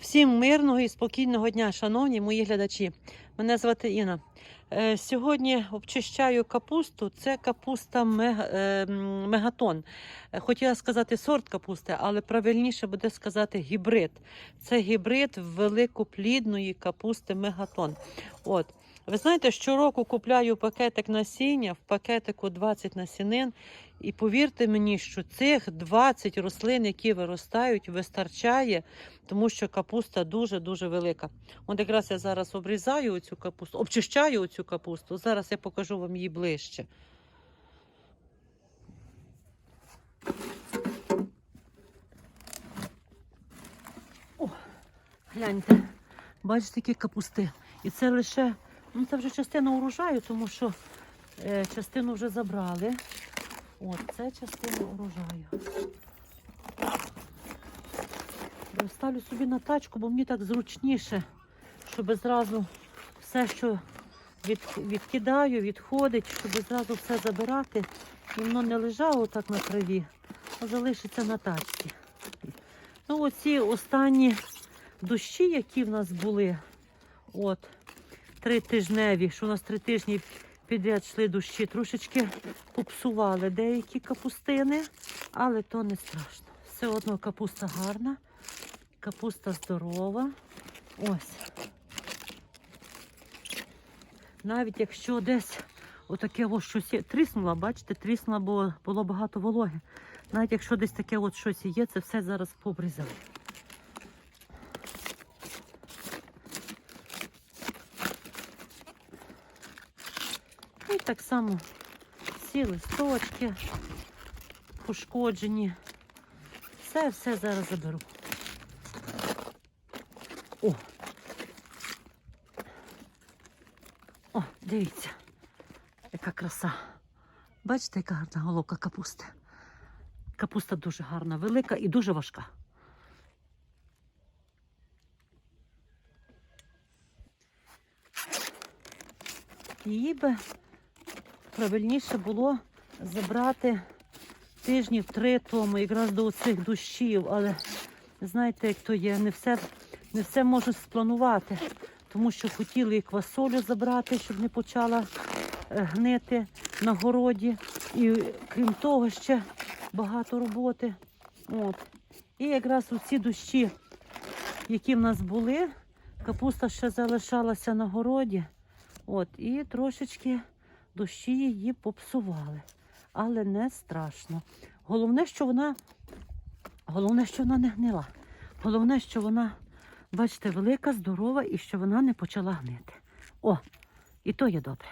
Всім мирного і спокійного дня, шановні мої глядачі. Мене звати Інна. Е, Сьогодні обчищаю капусту. Це капуста е, мегатон. Е, Хотіла сказати сорт капусти, але правильніше буде сказати гібрид. Це гібрид великоплідної капусти мегатон. От. Ви знаєте, щороку купляю пакетик насіння, в пакетику 20 насінин. І повірте мені, що цих 20 рослин, які виростають, вистачає, тому що капуста дуже-дуже велика. От якраз я зараз обрізаю цю капусту, обчищаю цю капусту. Зараз я покажу вам її ближче. О, гляньте, бачите, які капусти. І це лише, ну це вже частина урожаю, тому що е, частину вже забрали. От, це частина урожаю. Ставлю собі на тачку, бо мені так зручніше, щоб зразу все, що від, відкидаю, відходить, щоб зразу все забирати. І воно не лежало так на траві, а залишиться на тачці. Ну, оці останні дощі, які в нас були, от, три тижневі, що у нас три тижні підряд йшли дощі, трошечки попсували деякі капустини, але то не страшно. Все одно капуста гарна, капуста здорова. Ось. Навіть якщо десь отаке ось щось є, тріснула, бачите, тріснула, бо було багато вологи. Навіть якщо десь таке от щось є, це все зараз пообрізаю. І так само всі листочки пошкоджені. Все, все зараз заберу. О! О, дивіться, яка краса. Бачите, яка гарна головка капусти. Капуста дуже гарна, велика і дуже важка. Її би правильніше було забрати тижнів три тому, якраз до цих дощів, але знаєте, як то є, не все, не все можу спланувати, тому що хотіли і квасолю забрати, щоб не почала е, гнити на городі. І крім того, ще багато роботи. От. І якраз у ці дощі, які в нас були, капуста ще залишалася на городі. От, і трошечки дощі її попсували. Але не страшно. Головне, що вона, головне, що вона не гнила. Головне, що вона, бачите, велика, здорова і що вона не почала гнити. О, і то є добре.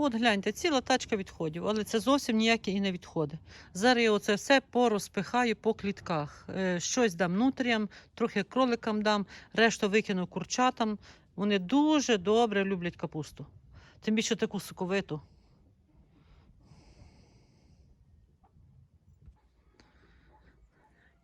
От гляньте, ціла тачка відходів, але це зовсім ніякі і не відходи. Зараз я оце все порозпихаю по клітках. Е, Щось дам нутріям, трохи кроликам дам, решту викину курчатам. Вони дуже добре люблять капусту. Тим більше таку соковиту.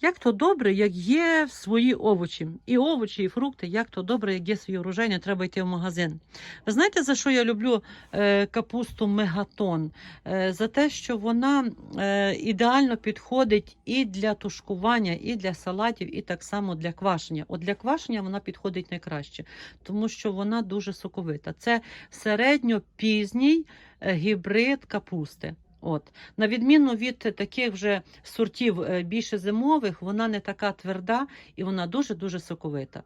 Як то добре, як є свої овочі. І овочі, і фрукти, як то добре, як є свій урожай, треба йти в магазин. Ви знаєте, за що я люблю е, капусту мегатон? Е, за те, що вона е, ідеально підходить і для тушкування, і для салатів, і так само для квашення. От для квашення вона підходить найкраще, тому що вона дуже соковита. Це середньопізній гібрид капусти. От. На відміну від таких вже сортів е, більше зимових, вона не така тверда і вона дуже-дуже соковита.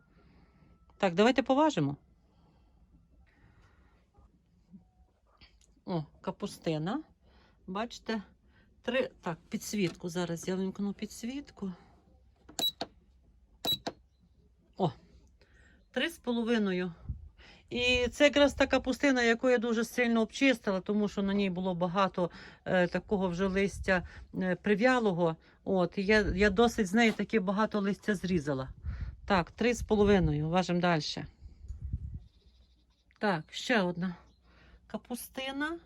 Так, давайте поважимо. О, капустина. Бачите, три. Так, підсвітку. Зараз я вимкну підсвітку. О, три з половиною. І це якраз та капустина, яку я дуже сильно обчистила, тому що на ній було багато е, такого вже листя е, прив'ялого. От, і я, я досить з неї таки багато листя зрізала. Так, три з половиною. Важимо далі. Так, ще одна капустина.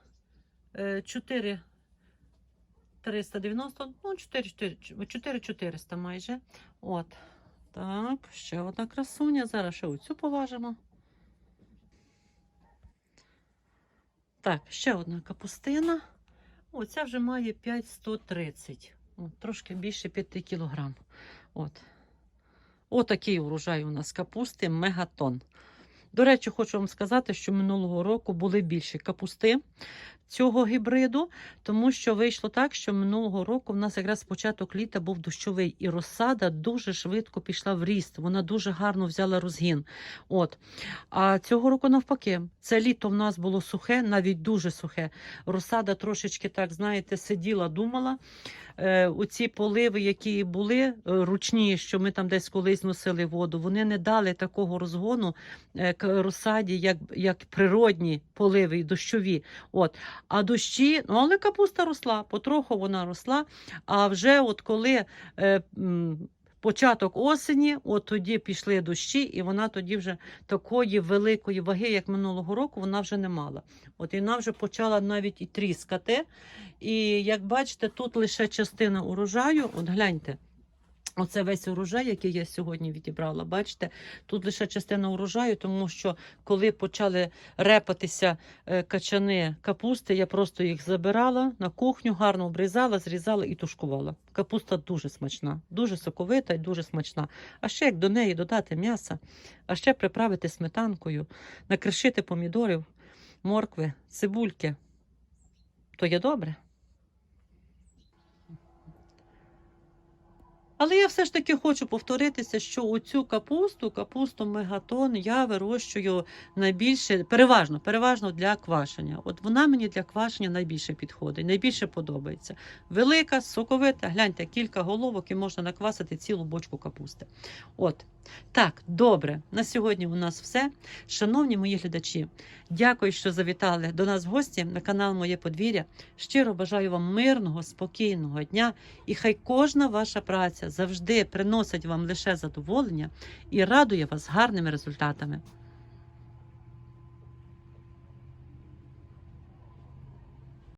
Е, 4 390, ну, 4, 4, 4 400 майже. От. Так, ще одна красуня. Зараз ще оцю поважимо. Так, ще одна капустина. Оця вже має 5130. От, трошки більше 5 кілограм. От. Отакий урожай у нас капусти мегатон. До речі, хочу вам сказати, що минулого року були більші капусти цього гібриду, тому що вийшло так, що минулого року в нас якраз початок літа був дощовий, і розсада дуже швидко пішла в ріст. Вона дуже гарно взяла розгін. От. А цього року навпаки, це літо в нас було сухе, навіть дуже сухе. Розсада трошечки так, знаєте, сиділа, думала. Е, оці поливи, які були е, ручні, що ми там десь колись носили воду, вони не дали такого розгону е, к розсаді, як, як природні поливи і дощові. От. А дощі, ну але капуста росла, потроху вона росла. А вже от коли е, м, початок осені, от тоді пішли дощі, і вона тоді вже такої великої ваги, як минулого року, вона вже не мала. От і вона вже почала навіть і тріскати. І як бачите, тут лише частина урожаю. От гляньте. Оце весь урожай, який я сьогодні відібрала. Бачите, тут лише частина урожаю, тому що коли почали репатися е, качани капусти, я просто їх забирала на кухню, гарно обрізала, зрізала і тушкувала. Капуста дуже смачна, дуже соковита і дуже смачна. А ще як до неї додати м'яса, а ще приправити сметанкою, накришити помідорів, моркви, цибульки, то є добре. Але я все ж таки хочу повторитися, що оцю капусту, капусту мегатон, я вирощую найбільше, переважно, переважно для квашення. От вона мені для квашення найбільше підходить, найбільше подобається. Велика, соковита, гляньте, кілька головок і можна наквасити цілу бочку капусти. От. Так, добре, на сьогодні у нас все. Шановні мої глядачі, дякую, що завітали до нас в гості на канал Моє подвір'я. Щиро бажаю вам мирного, спокійного дня, і хай кожна ваша праця завжди приносить вам лише задоволення і радує вас гарними результатами.